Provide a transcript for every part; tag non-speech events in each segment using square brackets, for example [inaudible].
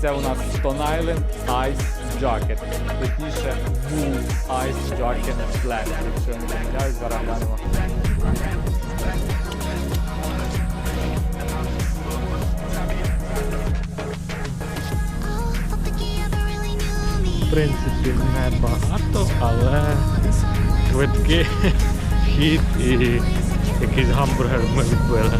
Це у нас Stone Island Ice Jacket. Точніше, Wool Ice Jacket Black. Якщо я не помиляюсь, зараз глянемо. В принципі, не багато, але квитки, [laughs] хід і якийсь гамбургер ми відбили.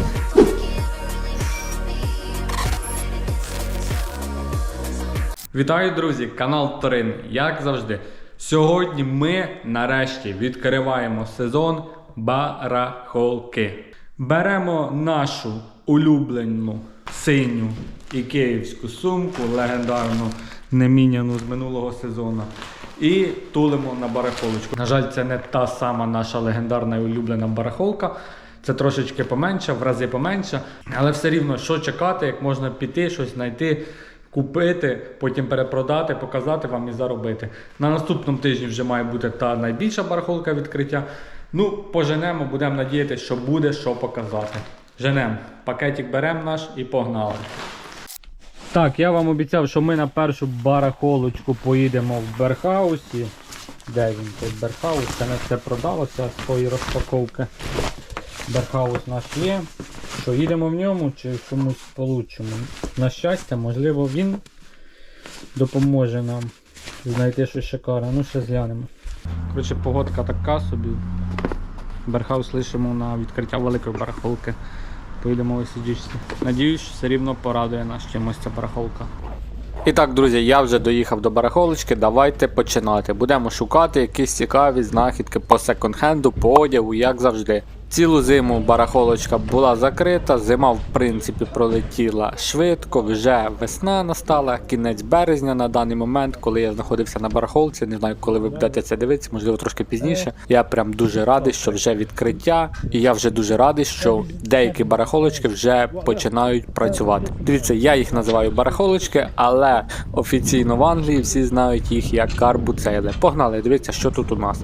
Вітаю, друзі! Канал Торин, як завжди. Сьогодні ми нарешті відкриваємо сезон барахолки. Беремо нашу улюблену синю ікеївську сумку, легендарну, неміняну з минулого сезону. І тулимо на барахолочку. На жаль, це не та сама наша легендарна і улюблена барахолка. Це трошечки поменше, в рази поменше. Але все рівно, що чекати, як можна піти, щось знайти, купити, потім перепродати, показати вам і заробити. На наступному тижні вже має бути та найбільша барахолка відкриття. Ну, поженемо, будемо надіятися, що буде що показати. Женемо, пакетик беремо наш і погнали. Так, я вам обіцяв, що ми на першу барахолочку поїдемо в Берхаусі. Де він той Берхаус? Це не все продалося з тої розпаковки. Берхаус наш є. Що їдемо в ньому чи комусь получимо. На щастя, можливо, він допоможе нам знайти щось шикарне. Ну, ще зглянемо. Коротше, погодка така собі. Берхаус лишимо на відкриття великої барахолки. Поїдемо в. Надіюсь, все рівно порадує нас чимось ця барахолка. І так, друзі, я вже доїхав до барахолочки. Давайте починати. Будемо шукати якісь цікаві знахідки по секонд-хенду, по одягу, як завжди. Цілу зиму барахолочка була закрита, зима в принципі пролетіла швидко, вже весна настала, кінець березня на даний момент, коли я знаходився на барахолці. Не знаю, коли ви будете це дивитися, можливо, трошки пізніше. Я прям дуже радий, що вже відкриття, і я вже дуже радий, що деякі барахолочки вже починають працювати. Дивіться, я їх називаю барахолочки, але офіційно в Англії всі знають їх як карбуцейли. Погнали, дивіться, що тут у нас.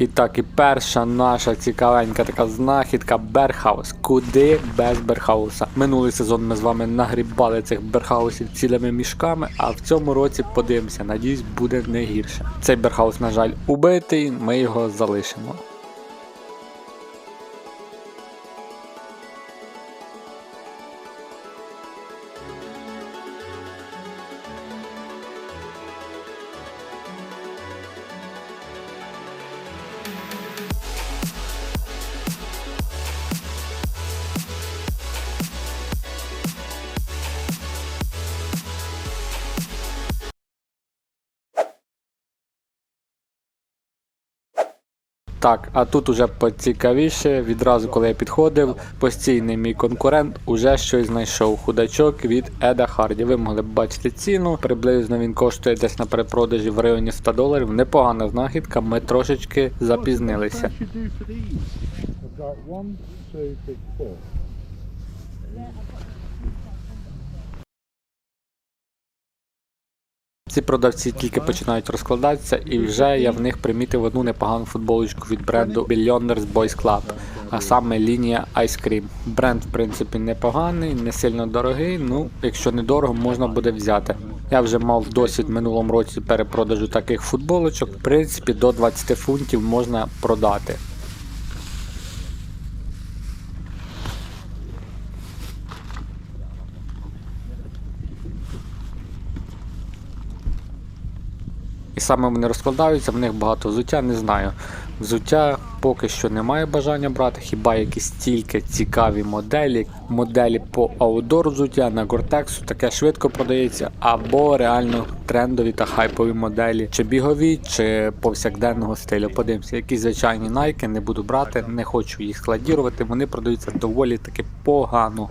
І так, і перша наша цікавенька така знахідка Берхаус. Куди без Берхауса? Минулий сезон ми з вами нагрібали цих берхаусів цілими мішками, а в цьому році подивимося, надіюсь, буде не гірше. Цей берхаус, на жаль, убитий, ми його залишимо. Так, а тут уже поцікавіше. Відразу, коли я підходив, постійний мій конкурент уже щось знайшов. Худачок від Еда Харді. Ви могли б бачити ціну. Приблизно він коштує десь на перепродажі в районі 100 доларів. Непогана знахідка, ми трошечки запізнилися. these? I've got Ці продавці тільки починають розкладатися, і вже я в них примітив одну непогану футболочку від бренду Billionaires Boys Club, а саме лінія Ice Cream. Бренд, в принципі, непоганий, не сильно дорогий. Ну, якщо недорого, можна буде взяти. Я вже мав досвід минулому році перепродажу таких футболочок. В принципі, до 20 фунтів можна продати. І саме вони розкладаються, в них багато взуття, не знаю. Взуття поки що немає бажання брати, хіба якісь тільки цікаві моделі, моделі по аудор взуття на Гортексу таке швидко продається, або реально трендові та хайпові моделі, чи бігові, чи повсякденного стилю. Подивимося, якісь звичайні найки не буду брати, не хочу їх складірувати, вони продаються доволі таки погано.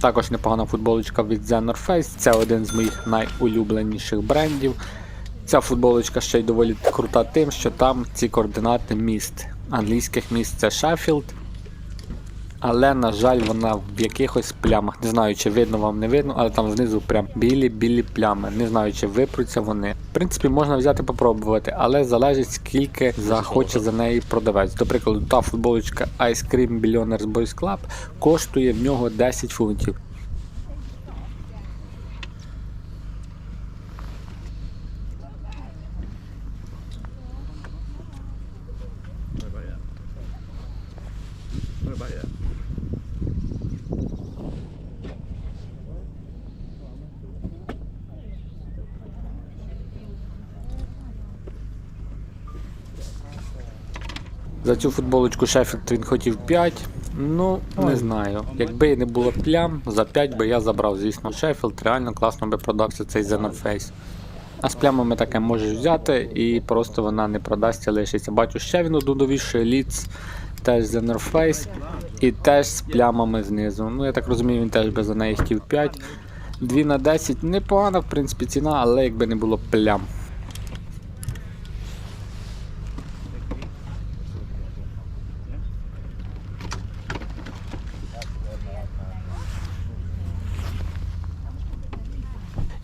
Також непогана футболочка від The North Face, це один з моїх найулюбленіших брендів. Ця футболочка ще й доволі крута тим, що там ці координати міст. Англійських міст це Шеффілд, але, на жаль, вона в якихось плямах. Не знаю, чи видно вам не видно, але там знизу прям білі-білі плями. Не знаю, чи випруться вони. В принципі, можна взяти попробувати, але залежить скільки захоче за неї продавець. До прикладу, та футболочка Ice Cream Billionaires Boys Club коштує в нього 10 фунтів. За цю футболочку Шеффілд він хотів 5. Ну, не знаю. Якби не було плям, за 5 би я забрав, звісно, Шеффілд. Реально класно би продався цей Xenoface. А з плямами таке можеш взяти і просто вона не продасться, лишиться. Бачу, ще він одну довішує ліц, теж Xenoface і теж з плямами знизу. Ну, я так розумію, він теж би за неї хотів 5. 2 на 10 непогана, в принципі, ціна, але якби не було плям.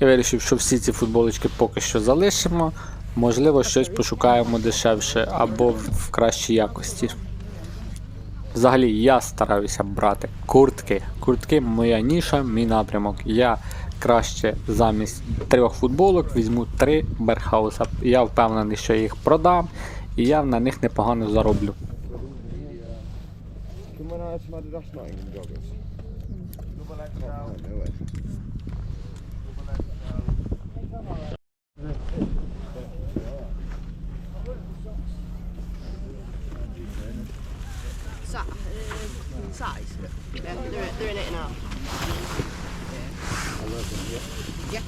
Я вирішив, що всі ці футболочки поки що залишимо. Можливо, щось пошукаємо дешевше або в в кращій якості. Взагалі, я стараюся брати куртки. Куртки моя ніша, мій напрямок. Я краще замість трьох футболок візьму три берхауса. Я впевнений, що я їх продам і я на них непогано зароблю. Can we have some Adidas Nottingham joggers? Oh, size? Yeah, they're, they're in it now. Yeah.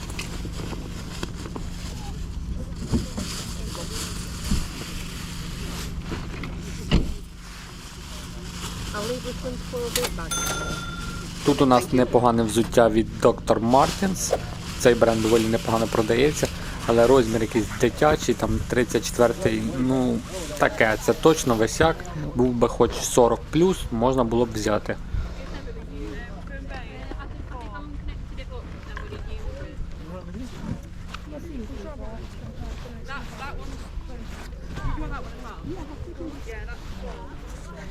One for a bit bag. Тут у нас непогане взуття від Dr. Martens. Цей бренд доволі непогано продається, але розмір якийсь дитячий, там 34-й, ну таке, це точно висяк. Був би хоч 40 можна було б взяти.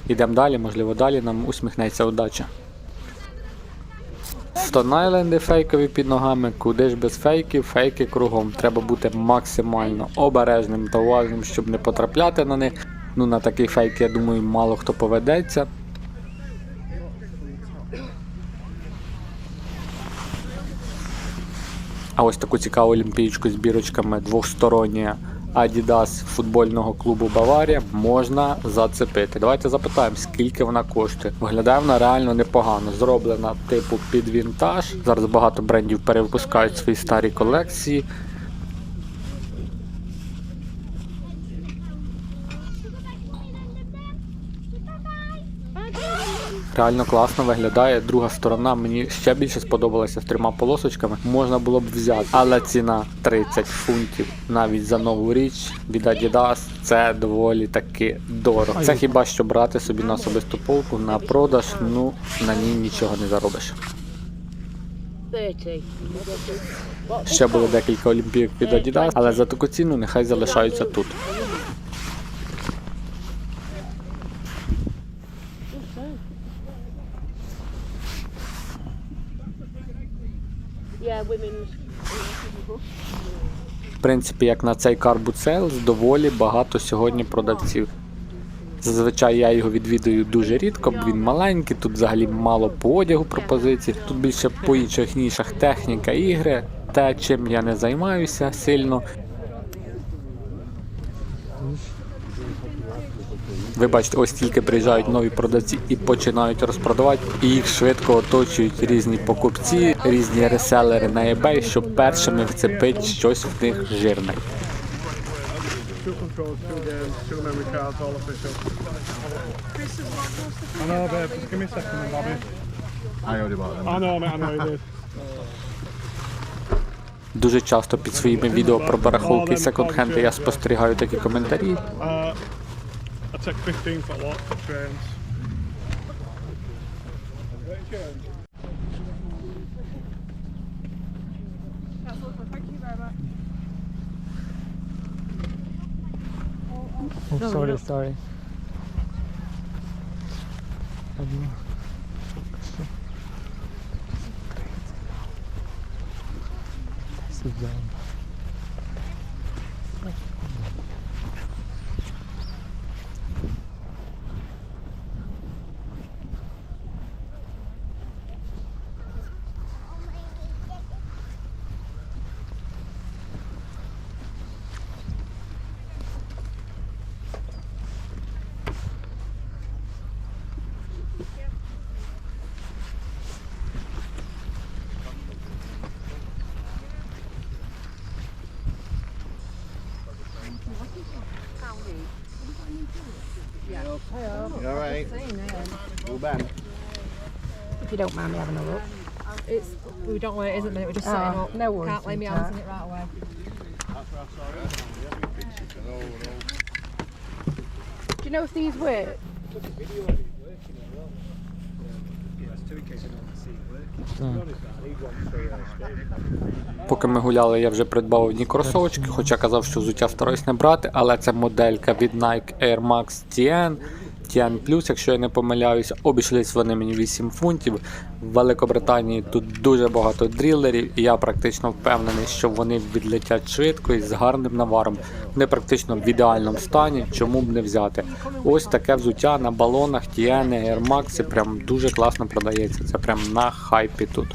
Ідемо далі, можливо, далі нам усміхнеться удача. Стонайленди фейкові під ногами, куди ж без фейків, фейки кругом. Треба бути максимально обережним та уважним, щоб не потрапляти на них. Ну на такий фейк, я думаю, мало хто поведеться. А ось таку цікаву олімпійську з бірочками двохстороння Adidas футбольного клубу Баварія можна зацепити. Давайте запитаємо, скільки вона коштує. Виглядає вона реально непогано. Зроблена типу під вінтаж. Зараз багато брендів перевипускають свої старі колекції. Реально класно виглядає. Друга сторона мені ще більше сподобалася з трьома полосочками. Можна було б взяти, але ціна 30 фунтів навіть за нову річ від Adidas це доволі таки дорого. Це хіба що брати собі на особисту полку на продаж, ну на ній нічого не заробиш. Ще було декілька олімпійок від Adidas, але за таку ціну нехай залишаються тут. Yeah, women's. В принципі, як на цей Sales, доволі багато сьогодні продавців. Зазвичай я його відвідую дуже рідко, бо він маленький, тут взагалі мало по одягу пропозицій. Тут більше по інших нішах техніка ігри, те, чим я не займаюся сильно. Ви бачите, ось тільки приїжджають нові продавці і починають розпродавати, і їх швидко оточують різні покупці, різні реселери на eBay, щоб першими вцепити щось в них жирне. Дуже часто під своїми відео про барахолки і секонд-хенди я спостерігаю такі коментарі. take 15 foot a for trains. Oh, no, sorry, no. sorry. This is dumb. You don't mind me having a look. It's we don't know where it is at the minute. We're just setting Oh, up. no worries, Can't blame me sweetheart. answering it right away. Do you know if these work? Поки ми гуляли, я вже придбав одні кросовочки, хоча казав, що взуття стараюсь не брати, але це моделька від Nike Air Max TN, Plus, якщо я не помиляюся, обійшлись вони мені 8 фунтів. В Великобританії тут дуже багато дрілерів, і я практично впевнений, що вони відлетять швидко і з гарним наваром. Вони практично в ідеальному стані, чому б не взяти. Ось таке взуття на балонах TN Air Max прям дуже класно продається. Це прям на хайпі тут.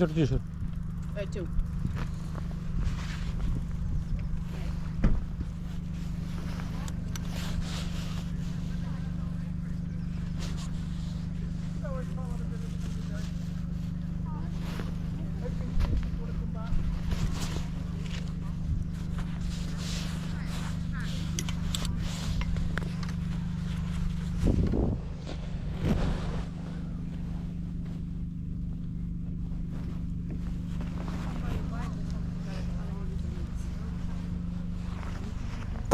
Vamos. É teu.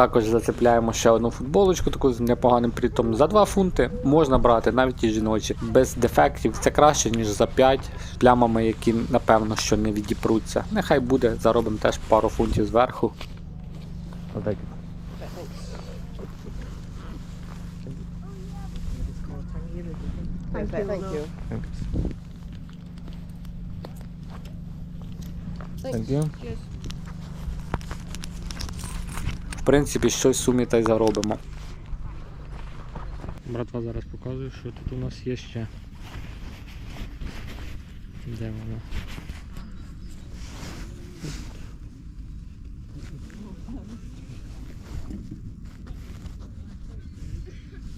Також зацепляємо ще одну футболочку, таку з непоганим притом. За 2 фунти можна брати навіть і жіночі. Без дефектів це краще, ніж за 5 з плямами, які напевно що не відіпруться. Нехай буде, заробимо теж пару фунтів зверху. Thank you. Thank you. В принципі, щось в сумі та й заробимо. Братва зараз показує, що тут у нас є ще. Де воно?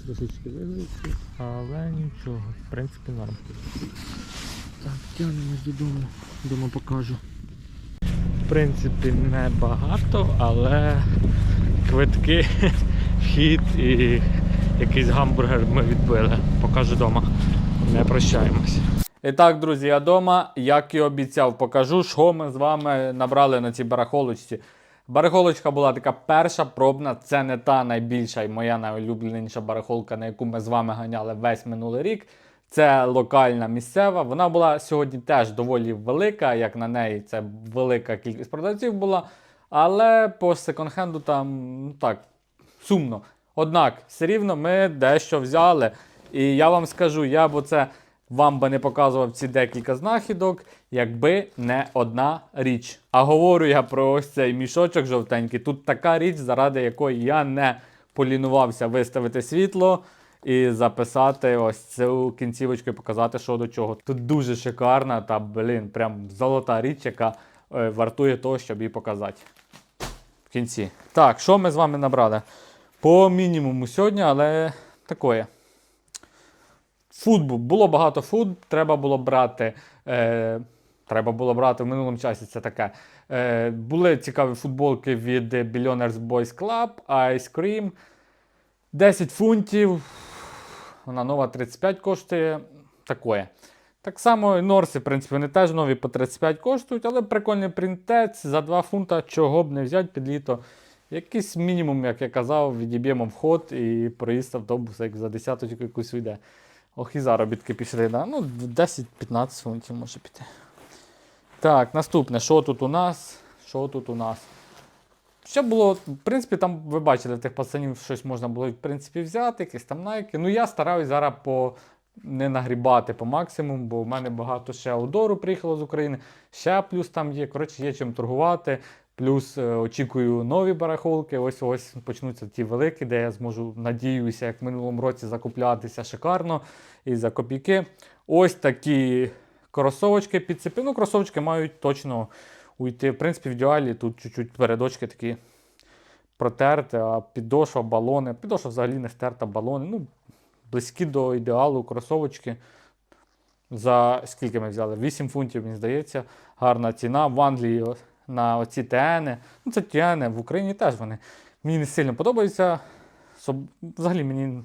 Трошечки виглядці, але нічого, в принципі норм. Так, тягнемось додому, дома покажу. В принципі, не багато, але квитки, [laughs] вхід і якийсь гамбургер ми відбили. Покажу вдома. Не прощаємось. І так, друзі, я вдома, як і обіцяв, покажу, що ми з вами набрали на цій барахолочці. Барахолочка була така перша пробна, це не та найбільша і моя найулюбленіша барахолка, на яку ми з вами ганяли весь минулий рік. Це локальна місцева. Вона була сьогодні теж доволі велика, як на неї, це велика кількість продавців була. Але по секонд-хенду там ну, так сумно. Однак, все рівно ми дещо взяли. І я вам скажу, я б оце вам би не показував ці декілька знахідок, якби не одна річ. А говорю я про ось цей мішочок жовтенький. Тут така річ, заради якої я не полінувався виставити світло і записати ось цю кінцівочку і показати, що до чого. Тут дуже шикарна та, блін, прям золота річ, яка е, вартує того, щоб її показати. В кінці. Так, що ми з вами набрали? По мінімуму сьогодні, але такое. Фуд бу- було багато фуд, треба було брати. Е, треба було брати в минулому часі це таке. Е, були цікаві футболки від Billionaires Boys Club, Ice Cream. 10 фунтів. Вона нова 35 коштує. Такое. Так само і Норси, в принципі, вони теж нові по 35 коштують, але прикольний принтець за 2 фунта, чого б не взяти під літо. Якийсь мінімум, як я казав, відіб'ємо вход і проїзд автобуса, як за десяточку якусь уйде. Ох, і заробітки пішли, да? ну 10-15 фунтів може піти. Так, наступне, що тут у нас? Що тут у нас? Ще було, в принципі, там ви бачили, в тих пацанів щось можна було в принципі взяти, якісь там найки. Ну я стараюсь зараз по не нагрібати по максимуму, бо в мене багато ще аудору приїхало з України. Ще плюс там є. Коротше, є чим торгувати. Плюс е, очікую нові барахолки. Ось ось почнуться ті великі, де я зможу, надіюся, як в минулому році закуплятися шикарно і за копійки. Ось такі кросовочки підцепи. Ну, кросовочки мають точно уйти. В принципі, в ідеалі тут чуть-чуть передочки такі протерти, а підошва, балони. Підошва взагалі не стерта, балони. Ну, близькі до ідеалу кросовочки. За скільки ми взяли? 8 фунтів, мені здається. Гарна ціна. В Англії на оці ТН. Ну, це ТН, в Україні теж вони. Мені не сильно подобаються. Взагалі мені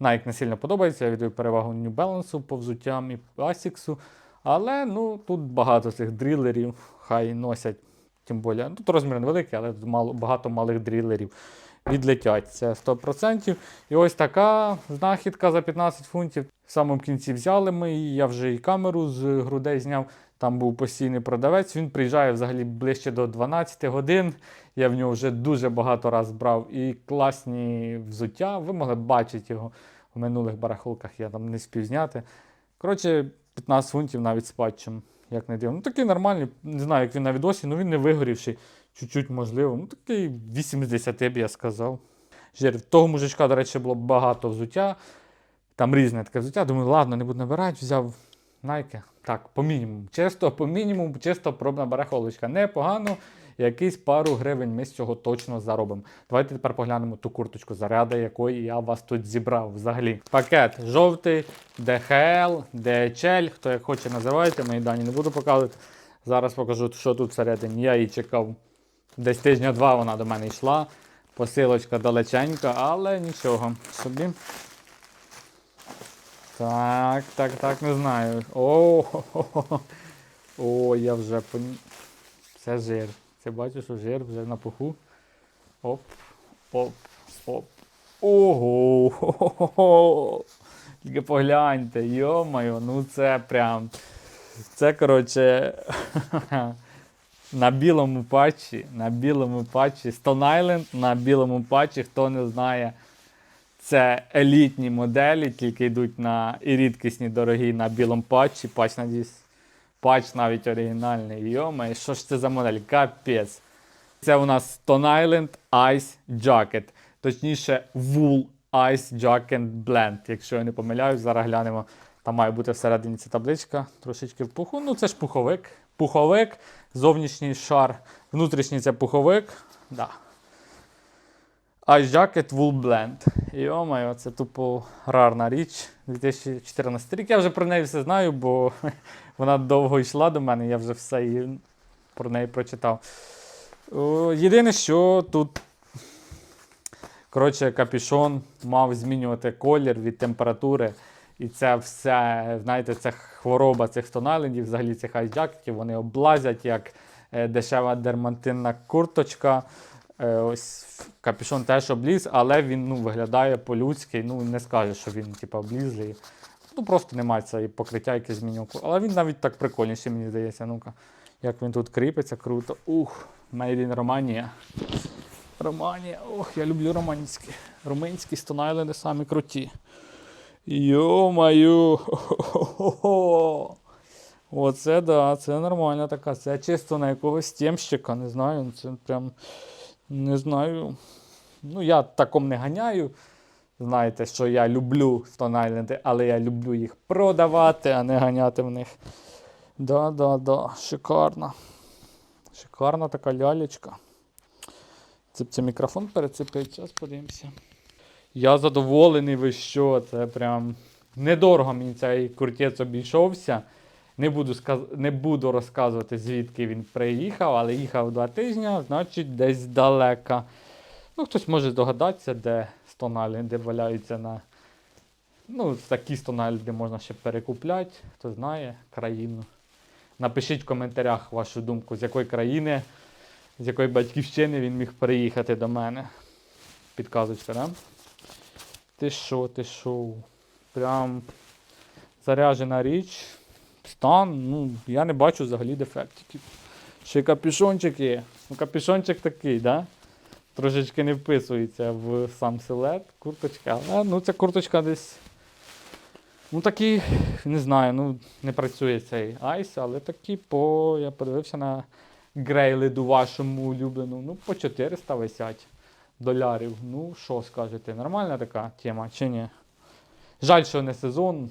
Nike не сильно подобається. Я віддаю перевагу New Balance по взуттям і Asics. Але ну, тут багато цих дрілерів, хай носять. Тим більше, тут розмір невеликий, але тут мало, багато малих дрілерів відлетять. Це 100%. І ось така знахідка за 15 фунтів. В самому кінці взяли ми її. Я вже і камеру з грудей зняв. Там був постійний продавець. Він приїжджає взагалі ближче до 12 годин. Я в нього вже дуже багато раз брав і класні взуття. Ви могли бачити його в минулих барахолках. Я там не спів зняти. Коротше, 15 фунтів навіть з патчем, як не дивно. Ну такий нормальний, не знаю, як він на відосі, ну він не вигорівший, чуть-чуть можливо. Ну такий 8 з 10 б я сказав. Жир. Того мужичка, до речі, було багато взуття. Там різне таке взуття. Думаю, ладно, не буду набирати, взяв Nike. Так, по мінімуму. Чисто по мінімуму, чисто пробна барахолочка. Непогано. Якийсь пару гривень ми з цього точно заробимо. Давайте тепер поглянемо ту курточку, заряди якої я вас тут зібрав взагалі. Пакет жовтий, DHL, DHL, хто як хоче називайте, мої дані не буду показувати. Зараз покажу, що тут всередині. Я її чекав десь тижня-два вона до мене йшла. Посилочка далеченька, але нічого собі. Так, так, так, не знаю. О, [laughs] хо-хо-хо. О, я вже пон... Це жир. Це бачу, що жир вже на пуху. Оп, оп, оп. Ого! хо-хо-хо. [laughs] Тільки погляньте, йо-моє, ну це прям. Це, коротше, [laughs] на білому патчі, на білому патчі. Stone Island на білому патчі, хто не знає. Це елітні моделі, тільки йдуть на і рідкісні, дорогі на білому патчі. Патч, надіюсь, патч навіть оригінальний. Йома, що ж це за модель? Капець. Це у нас Stone Island Ice Jacket. Точніше, Wool Ice Jacket Blend. Якщо я не помиляюсь, зараз глянемо. Там має бути всередині ця табличка, трошечки в пуху. Ну, це ж пуховик. Пуховик, зовнішній шар, внутрішній це пуховик. Да. Ice Jacket Wool Blend. Йо-моє, це тупо рарна річ. 2014 рік. Я вже про неї все знаю, бо [laughs] вона довго йшла до мене, я вже все її про неї прочитав. Єдине, що тут, коротше, капюшон мав змінювати колір від температури. І це все, знаєте, це хвороба цих стоналендів, взагалі цих айсджакетів, вони облазять як е, дешева дермантинна курточка. Е, ось капюшон теж обліз, але він ну, виглядає по-людськи. Ну, не скаже, що він типу, облізлий. Ну, просто немає цієї покриття, яке змінював. Але він навіть так прикольніший, мені здається. Ну-ка, як він тут кріпиться, круто. Ух, Made in Romania. Романія. Ох, я люблю романські. Румунські стонайленди самі круті. Йо-маю! Оце да, це нормальна така. Це чисто на якогось темщика, не знаю. Це прям не знаю. Ну, я таком не ганяю. Знаєте, що я люблю Stone але я люблю їх продавати, а не ганяти в них. Да, да, да, шикарна. Шикарна така лялечка. Це, це мікрофон перецепить, зараз подивимося. Я задоволений, ви що, це прям недорого мені цей куртець обійшовся. Не буду, сказ... не буду розказувати, звідки він приїхав, але їхав два тижні, значить десь далеко. Ну, хтось може здогадатися, де стоналі, де валяються на. Ну, такі стоналі, де можна ще перекупляти, хто знає країну. Напишіть в коментарях вашу думку, з якої країни, з якої батьківщини він міг приїхати до мене. Підказочка, да? Ти що, ти що? Прям заряджена річ. Стан, ну, я не бачу взагалі дефектиків. Ще капюшончик є. Ну, капюшончик такий, да? Трошечки не вписується в сам силует, курточка. Але ну, ця курточка десь. Ну такий, не знаю, ну не працює цей айс, але такий по. Я подивився на грейлиду вашому улюблену. Ну, по 400 висять долярів. Ну, що скажете, нормальна така тема чи ні? Жаль, що не сезон.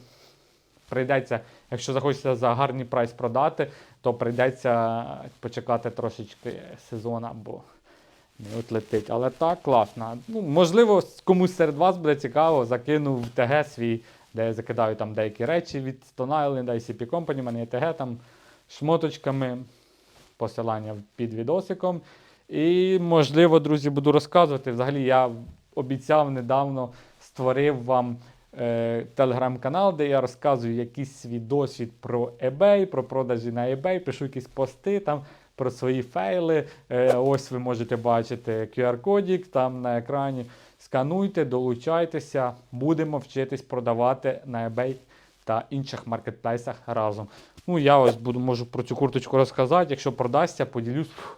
Прийдеться, якщо захочеться за гарний прайс продати, то прийдеться почекати трошечки сезон або не от летить. Але так, класно. Ну, можливо, комусь серед вас буде цікаво, закинув в ТГ свій, де я закидаю там деякі речі від Stone Island, ICP Company, в мене є ТГ там шмоточками, посилання під відосиком. І, можливо, друзі, буду розказувати. Взагалі, я обіцяв недавно створив вам телеграм-канал, де я розказую якийсь свій досвід про eBay, про продажі на eBay, пишу якісь пости там про свої фейли. Е, ось ви можете бачити QR-кодік там на екрані. Скануйте, долучайтеся, будемо вчитись продавати на eBay та інших маркетплейсах разом. Ну, я ось буду можу про цю курточку розказати. Якщо продасться, поділюсь, фух,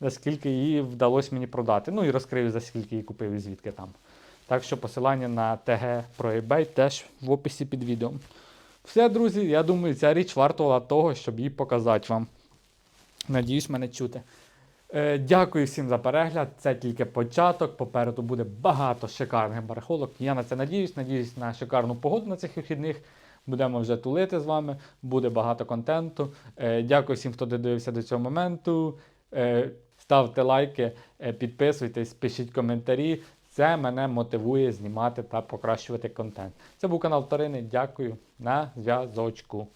за скільки її вдалося мені продати. Ну і розкрию, за скільки її купив і звідки там. Так що посилання на ТГ про eBay теж в описі під відео. Все, друзі, я думаю, ця річ вартувала того, щоб її показати вам. Надіюсь, мене чути. Е, дякую всім за перегляд. Це тільки початок. Попереду буде багато шикарних барахолок. Я на це надіюсь. Надіюсь на шикарну погоду на цих вихідних. Будемо вже тулити з вами. Буде багато контенту. Е, дякую всім, хто додивився до цього моменту. Е, ставте лайки, е, підписуйтесь, пишіть коментарі. Це мене мотивує знімати та покращувати контент. Це був канал Тарини. Дякую. На зв'язочку.